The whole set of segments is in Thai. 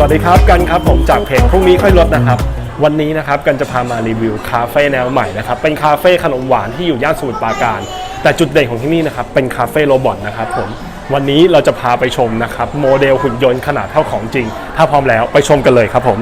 สวัสดีครับกันครับผมจากเพจพรุ่งนี้ค่อยลดนะครับ วันนี้นะครับกันจะพามารีวิวคาเฟ่แนวใหม่นะครับเป็นคาเฟ่ขนมหวานที่อยู่ย่านสมุทรปราการ แต่จุดเด่นของที่นี่นะครับเป็นคาเฟ่โรบอทนะครับผมวันนี้เราจะพาไปชมนะครับโมเดลหุ่นยนต์ขนาดเท่าของจริง ถ้าพร้อมแล้วไปชมกันเลยครับผม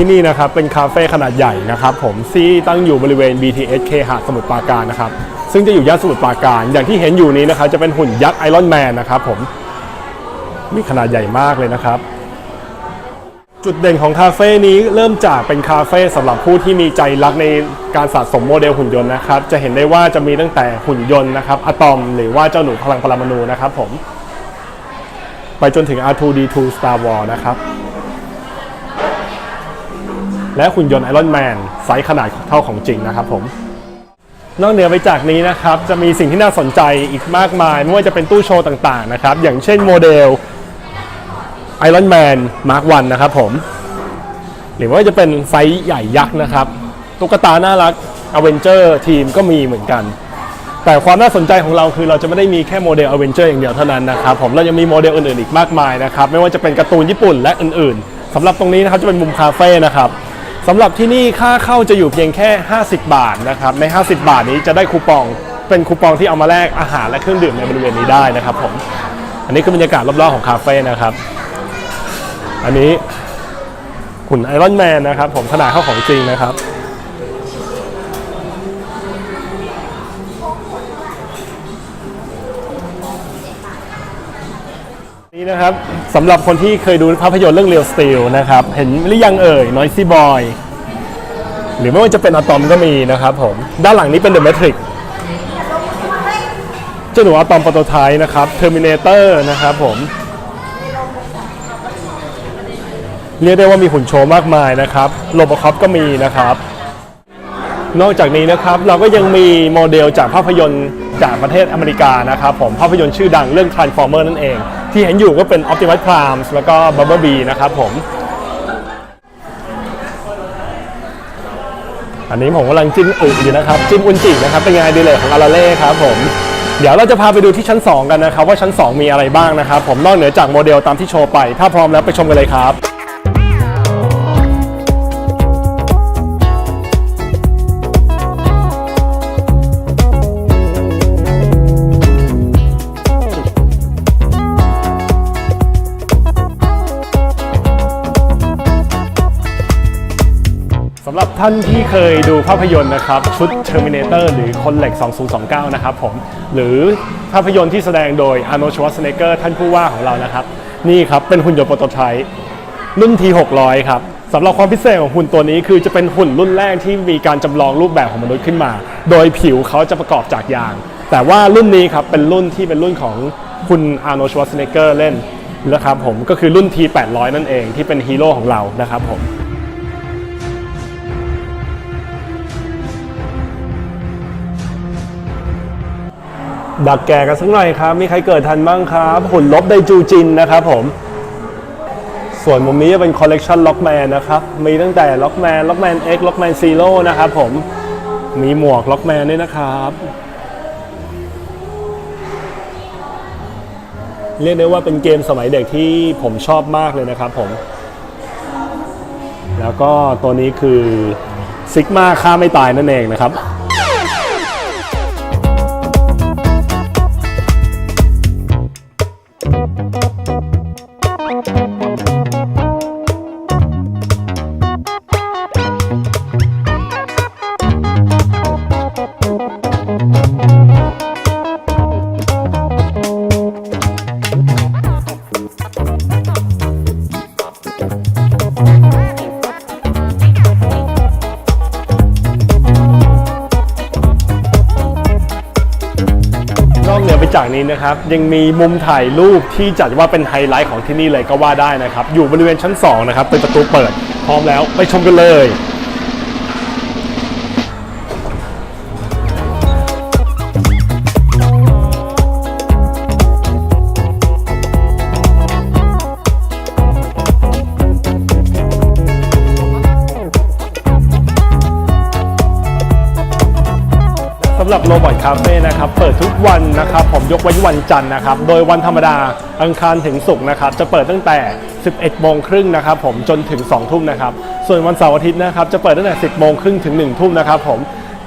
ที่นี่นะครับเป็นคาเฟ่ขนาดใหญ่นะครับผมที่ตั้งอยู่บริเวณ BTS เคหะสมุทรปราการนะครับซึ่งจะอยู่ย่านสมุทรปราการ อย่างที่เห็นอยู่นี้นะครับจะเป็นหุ่นยักษ์ไอรอนแมนนะครับผมมีขนาดใหญ่มากเลยนะครับ จุดเด่นของคาเฟ่นี้เริ่มจากเป็นคาเฟ่สำหรับผู้ที่มีใจรักในการสะสมโมเดลหุ่นยนต์นะครับจะเห็นได้ว่าจะมีตั้งแต่หุ่นยนต์นะครับอะตอม หรือว่าเจ้าหนูพลังปรมาณูนะครับผมไปจนถึง R2D2 Star Wars นะครับ และหุ่นยนต์ไอรอนแมนไซส์ขนาดเท่าของจริงนะครับผมนอกเหนือไปจากนี้นะครับจะมีสิ่งที่น่าสนใจอีกมากมาย ไม่ว่าจะเป็นตู้โชว์ต่างๆนะครับ อย่างเช่นโมเดลไอรอนแมนมาร์ควันนะครับผม หรือว่าจะเป็นไซส์ใหญ่ยักษ์นะครับ ตุ๊กตาน่ารักอเวนเจอร์ทีมก็มีเหมือนกัน แต่ความน่าสนใจของเราคือเราจะไม่ได้มีแค่โมเดลอเวนเจอร์อย่างเดียวเท่านั้นนะครับผมเรายังมีโมเดลอื่นๆอีกมากมายนะครับ ไม่ว่าจะเป็นการ์ตูนญี่ปุ่นและอื่นๆสำหรับตรงนี้นะครับจะเป็นมุมคาเฟ่นะครับ สำหรับที่นี่ค่าเข้าจะอยู่เพียงแค่ 50 บาทนะครับใน 50 บาทนี้จะได้คูปองเป็นคูปองที่เอามาแลกอาหารและเครื่องดื่มในบริเวณนี้ได้นะครับผมอันนี้คือบรรยากาศรอบๆของคาเฟ่นะครับ อันนี้หุ่นไอรอนแมนนะครับ ผมขนาดเข้าของจริงนะครับ นี่นะครับสำหรับคนที่เคยดูภาพยนตร์เรื่อง Real Steel นะครับ เห็นหรือยังเอ่ย Noisy Boy หรือไม่ว่าจะเป็นอะตอมก็มีนะครับผม ด้านหลังนี้เป็น The Matrix เจ้าหนูอะตอมโปรโตไทป์นะครับ Terminator นะครับผม เรียกได้ว่ามีหุ่นโชว์มากมายนะครับโลบอคอปก็มีนะครับ นอกจากนี้นะครับเราก็ยังมีโมเดลจากภาพยนตร์จากประเทศอเมริกานะครับผมภาพยนตร์ชื่อดังเรื่อง Transformer นั่นเอง ที่เห็นอยู่ก็เป็น Optimus Prime แล้วก็ Bumblebee นะครับผม อันนี้ผมกำลังจิ้มอึอยู่นะครับ จิ้มอุนจินะครับ เป็นงานดีเลยของอาราเล่ครับผมเดี๋ยวเราจะพาไปดูที่ชั้น 2 กันนะครับ ว่าชั้น 2 มีอะไรบ้างนะครับ ผมนอกเหนือจากโมเดลตามที่โชว์ไป ถ้าพร้อมแล้วไปชมกันเลยครับ สำหรับท่านที่เคยดูภาพยนตร์นะครับ ชุด Terminator หรือคนเหล็ก 2029 นะครับผม หรือภาพยนตร์ที่แสดงโดย Arnold Schwarzenegger ท่านผู้ว่าของเรานะครับ นี่ครับ เป็นหุ่นยนต์โปรโตไทป์รุ่น T600 ครับสำหรับความพิเศษของหุ่นตัวนี้คือจะเป็นหุ่นรุ่นแรกที่มีการจำลองรูปแบบของมนุษย์ขึ้นมา โดยผิวเขาจะประกอบจากยาง แต่ว่ารุ่นนี้ครับเป็นรุ่นที่เป็นรุ่นของคุณ Arnold Schwarzenegger เล่นนะครับผมก็คือรุ่น T800 นั่นเองที่เป็นฮีโร่ของเรานะครับผม ดักแก่กันสักหน่อยครับ มีใครเกิดทันบ้างครับ หุ่นลบไดจูจินนะครับผม ส่วนมุมนี้จะเป็นคอลเลกชันล็อกแมนนะครับ มีตั้งแต่ล็อกแมนล็อกแมน X ล็อกแมนซีโร่นะครับผม มีหมวกล็อกแมนด้วยนะครับ เรียกได้ว่าเป็นเกมสมัยเด็กที่ผมชอบมากเลยนะครับผม แล้วก็ตัวนี้คือซิกมาฆ่าไม่ตายนั่นเองนะครับ อกเหนือไปจากนี้นะครับ ยังมีมุมถ่ายรูปที่จัดว่าเป็นไฮไลท์ของที่นี่เลยก็ว่าได้นะครับ อยู่บริเวณชั้น2นะครับเป็นประตูเปิด พร้อมแล้วไปชมกันเลยำหรับโรบอทคาเฟ่นะครับเปิดทุกวันนะครับผมยกเว้นวันจันทร์นะครับโดยวันธรรมดาอังคารถึงศุกร์นะครับจะเปิดตั้งแต่ 11โมงครึ่งนะครับผมจนถึง 2 ทุ่มนะครับส่วนวันเสาร์อาทิตย์นะครับจะเปิดตั้งแต่ 10โมงครึ่งถึง 1 ทุ่มนะครับผม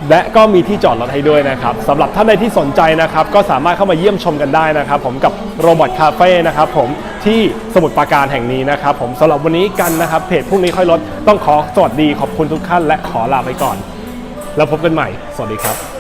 และก็มีที่จอดรถให้ด้วยนะครับสำหรับท่านใดที่สนใจนะครับก็สามารถเข้ามาเยี่ยมชมกันได้นะครับผมกับโรบอทคาเฟ่นะครับผมที่สมุทรปราการแห่งนี้นะครับผมสำหรับวันนี้กันนะครับเพจพรุ่งนี้ค่อยลดต้องขอสวัสดีขอบคุณทุกท่านและขอลาไปก่อน แล้วพบกันใหม่ สวัสดีครับ